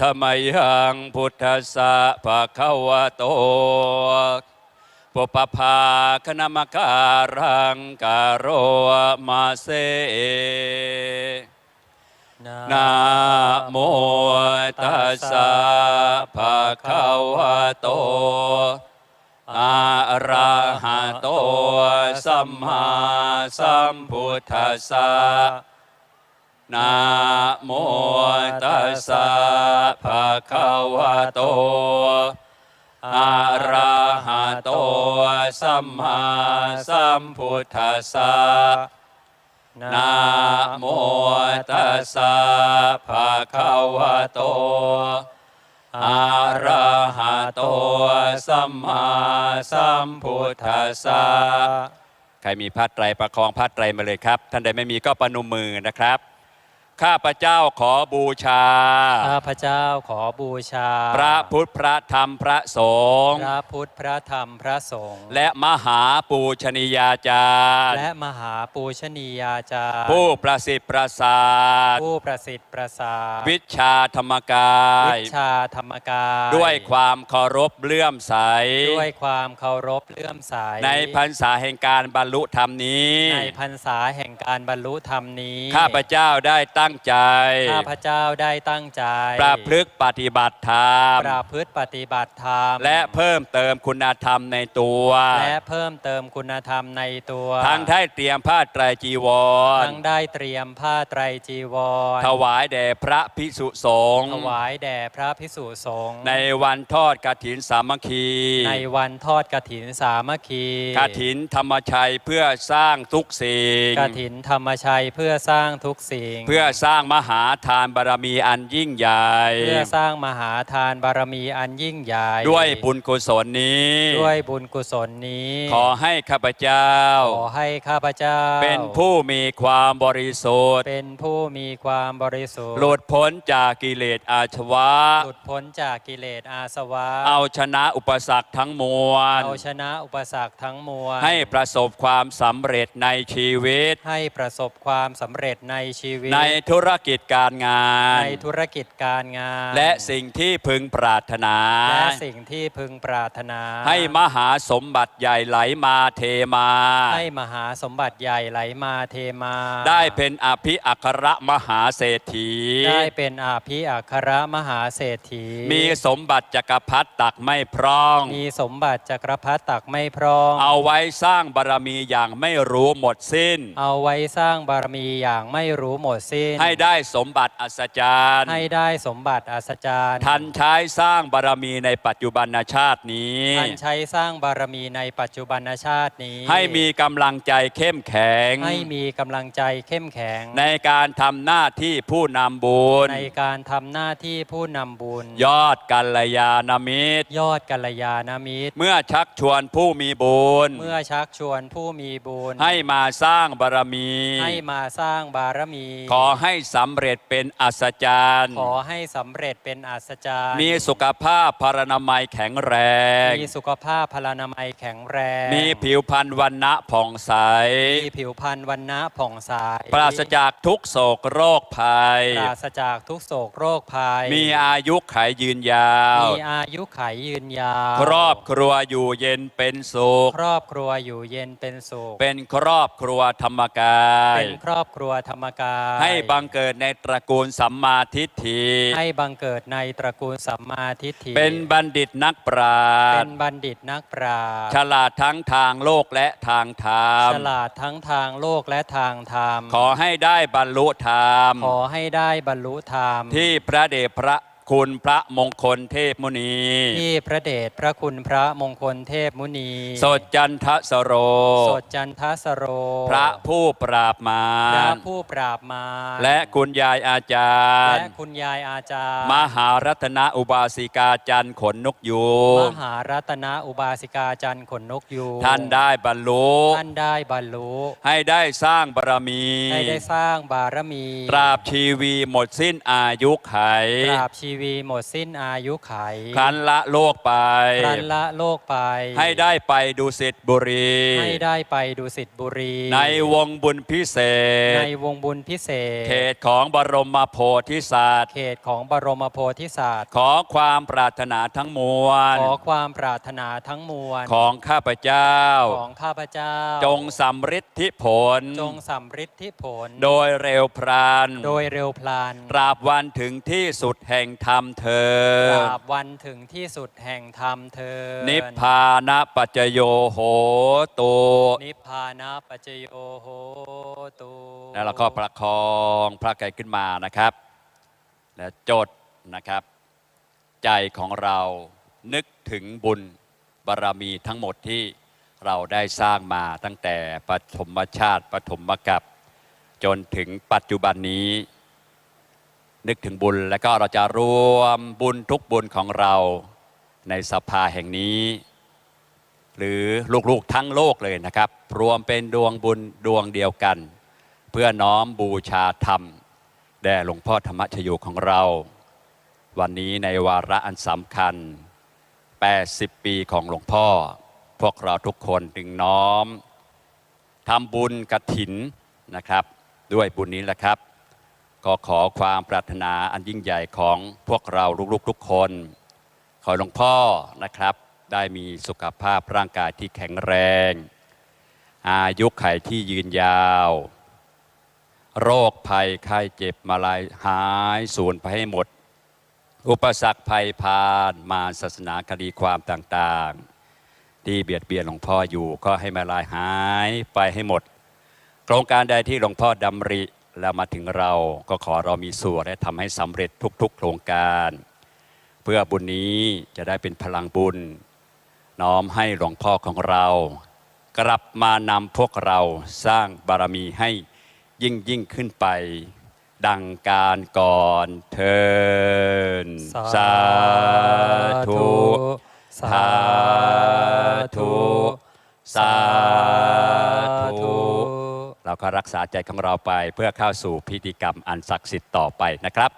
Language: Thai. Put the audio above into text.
ธรรมยัง พุทธสสะภะคะวะโตปุปภาคณมการังการโรมาเซนะโมตัสสะภะคะวะโตอะระหะโตสัมมาสัมพุทธัสสะ นะโมตัสสะภะคะวะโตอะระหะโตสัมมาสัมพุทธัสสะนะโมตัสสะภะคะวะโตอะระหะโตสัมมาสัมพุทธัสสะใครมีผ้าไตรประคองผ้าไตรมาเลยครับ ท่านใดไม่มีก็ประนมมือนะครับ ข้าพเจ้าขอบูชา ข้าพเจ้าขอบูชา พระพุทธพระธรรมพระสงฆ์พระพุทธพระธรรมพระสงฆ์และมหาปูชนียาจารย์ และมหาปูชนียาจารย์ ผู้ประสิทธิ์ประสาทผู้ประสิทธิ์ประสาทวิชาธรรมกาย วิชาธรรมกาย ด้วยความเคารพเลื่อมใส ด้วยความเคารพเลื่อมใส ในพรรษาแห่งการบรรลุธรรมนี้ ในพรรษาแห่งการบรรลุธรรมนี้ ข้าพเจ้าได้ตั้งใจ ข้าพเจ้าได้ตั้งใจ ประพฤกษ์ปฏิบัติธรรม ประพฤติปฏิบัติธรรม และเพิ่มเติมคุณธรรมในตัว และเพิ่มเติมคุณธรรมในตัว ทั้งได้เตรียมผ้าไตรจีวร ทั้งได้เตรียมผ้าไตรจีวร ถวายแด่พระภิกษุสงฆ์ ถวายแด่พระพิสุสงฆ์ ในวันทอดกฐินสามัคคี ในวันทอดกฐินสามัคคีกฐินธรรมชัยเพื่อสร้างทุกสิ่งกฐินธรรมชัยเพื่อสร้างทุกสิ่ง เพื่อสร้างมหาทานบารมีอันยิ่งใหญ่ เพื่อสร้างมหาทานบารมีอันยิ่งใหญ่ ด้วยบุญกุศลนี้ ด้วยบุญกุศลนี้ ขอให้ข้าพเจ้า ขอให้ข้าพเจ้า เป็นผู้มีความบริสุทธิ์ เป็นผู้มีความบริสุทธิ์ หลุดพ้นจากกิเลสอาชวะ หลุดพ้นจากกิเลสอาสวะ เอาชนะอุปสรรคทั้งมวล เอาชนะอุปสรรคทั้งมวล ให้ประสบความสำเร็จในชีวิต ให้ประสบความสำเร็จในชีวิต ในธุรกิจการงาน ในธุรกิจการงานและสิ่งที่พึงปรารถนา และสิ่งที่พึงปรารถนา ให้มหาสมบัติใหญ่ไหลมาเทมา ให้มหาสมบัติใหญ่ไหลมาเทมา ได้เป็นอภิอัครมหาเศรษฐี ได้เป็นอาภิอัครมหาเศรษฐี มีสมบัติจักรพรรดิตักไม่พร่อง มีสมบัติจักรพรรดิตักไม่พร่อง เอาไว้สร้างบารมีอย่างไม่รู้หมดสิ้น เอาไว้สร้างบารมีอย่างไม่รู้หมดสิ้นให้ได้สมบัติอัศจรรย์ ให้ได้สมบัติอัศจรรย์ทันใช้สร้างบารมีในปัจจุบันชาตินี้ ท่านใช้สร้างบารมีในปัจจุบันชาตินี้ ให้มีกำลังใจเข้มแข็ง ให้มีกำลังใจเข้มแข็ง ในการทำหน้าที่ผู้นำบุญ ในการทำหน้าที่ผู้นำบุญ ยอดกัลยาณมิตร ยอดกัลยาณมิตร เมื่อชักชวนผู้มีบุญ เมื่อชักชวนผู้มีบุญ ให้มาสร้างบารมี ให้มาสร้างบารมี ขอให้สำเร็จเป็นอัศจรรย์ ขอให้สำเร็จเป็นอัศจรรย์ มีสุขภาพพรรณนามัยแข็งแรง มีสุขภาพพลานามัยแข็งแรง มีผิวพรรณวันณะผ่องใส มีผิวพรรณวันนะผ่องใส ปราศจากทุกโศกโรคภัย ปราศจากทุกโศกโรคภัย มีอายุขายยืนยาว มีอายุขัยยืนยาว ครอบครัวอยู่เย็นเป็นสุข ครอบครัวอยู่เย็นเป็นสุข เป็นครอบครัวธรรมกาย เป็นครอบครัวธรรมกาย ให้บังเกิดในตระกูลสัมมาทิฏฐิ ให้บังเกิดในตระกูลสัมมาทิฏฐิ เป็นบัณฑิตนักปราเป็ชนญ์บัณฑิตนักปราชญ์ ฉลาดทั้งทางโลกและทางธรรม ฉลาดทั้งทางโลกและทางธรรม ขอให้ได้บรรลุธรรม ขอให้ได้บรรลุธรรม ที่พระเดชพระ คุณพระมงคลเทพมุนี ที่พระเดชพระคุณพระมงคลเทพมุนี สดจันทสโร สดจันทสโร พระผู้ปราบมาพระรผู้ปราบมารและคุณยายอาจารย์ และคุณยายอาจารย์ มหารัตนอุบาสิกาจันทร์ขนนกยูมงหารัตนอุบาสิกาจันทร์ขนนกยูงท่านได้บรรลุท่านได้บรรลุให้ได้สร้างบารมี ให้ได้สร้างบารมี ตราบชีวีหมดสิ้นอายุไขตราบชีววีหมดสิ้นอายุไขครั้นละโลกไป ครั้นละโลกไป ให้ได้ไปดูสิทธิบุรี ให้ได้ไปดุสิตบุรี ในวงบุญพิเศในษวงบุญพิเศษ เขตของบรมโพธิสัตว์ เขตของบรมโพธิสัตว์ ขอความปรารถนาทั้งมวล ขอความปรารถนาทั้งมวล ของข้าพเจ้า ของข้าพเจ้า จงสำฤทธิผล จงสำฤทธิผล โดยเร็วพราน โดยเร็วพลันตราบวันถึงที่สุดแห่งธรรมเธอตญราบวันถึงที่สุดแห่งธรรมเธอญนิพพานะปัจจโยโหตุนิพพานะปัจจโยโหตุแล้วเราก็ประคองพระไก่ขึ้นมานะครับ และจดนะครับ ใจของเรานึกถึงบุญบารรมีทั้งหมดที่เราได้สร้างมาตั้งแต่ปฐมชาติปฐมกัปจนถึงปัจจุบันนี้ นึกถึงบุญ แล้วก็เราจะรวมบุญทุกบุญของเราในสภาแห่งนี้ หรือลูกๆทั้งโลกเลยนะครับ รวมเป็นดวงบุญดวงเดียวกัน เพื่อน้อมบูชาธรรมแด่หลวงพ่อธรรมชโยของเรา วันนี้ในวาระอันสำคัญ 80 ปีของหลวงพ่อ พวกเราทุกคนดึงน้อมทำบุญกระถินนะครับ ด้วยบุญนี้แหละครับ ก็ขอความปรารถนาอันยิ่งใหญ่ของพวกเราลูกๆทุกคน ขอหลวงพ่อนะครับ ได้มีสุขภาพร่างกายที่แข็งแรง อายุไขที่ยืนยาว โรคภัยไข้เจ็บมาลายหายสูญไปให้หมด อุปสรรคภัยพานมาศาสนาคดีความต่างๆ ที่เบียดเบียนหลวงพ่ออยู่ก็ให้มาลายหายไปให้หมด โครงการใดที่หลวงพ่อดำริ แล้วมาถึงเราก็ขอเรามีส่วนและทำให้สำเร็จทุกๆ โครงการ เพื่อบุญนี้จะได้เป็นพลังบุญ น้อมให้หลวงพ่อของเรา กลับมานำพวกเราสร้างบารมีให้ยิ่งยิ่งขึ้นไป ดังการก่อนเทินสาธุ สาธุ สาธุ เราก็รักษาใจของเราไปเพื่อเข้าสู่พิธีกรรมอันศักดิ์สิทธิ์ต่อไปนะครับ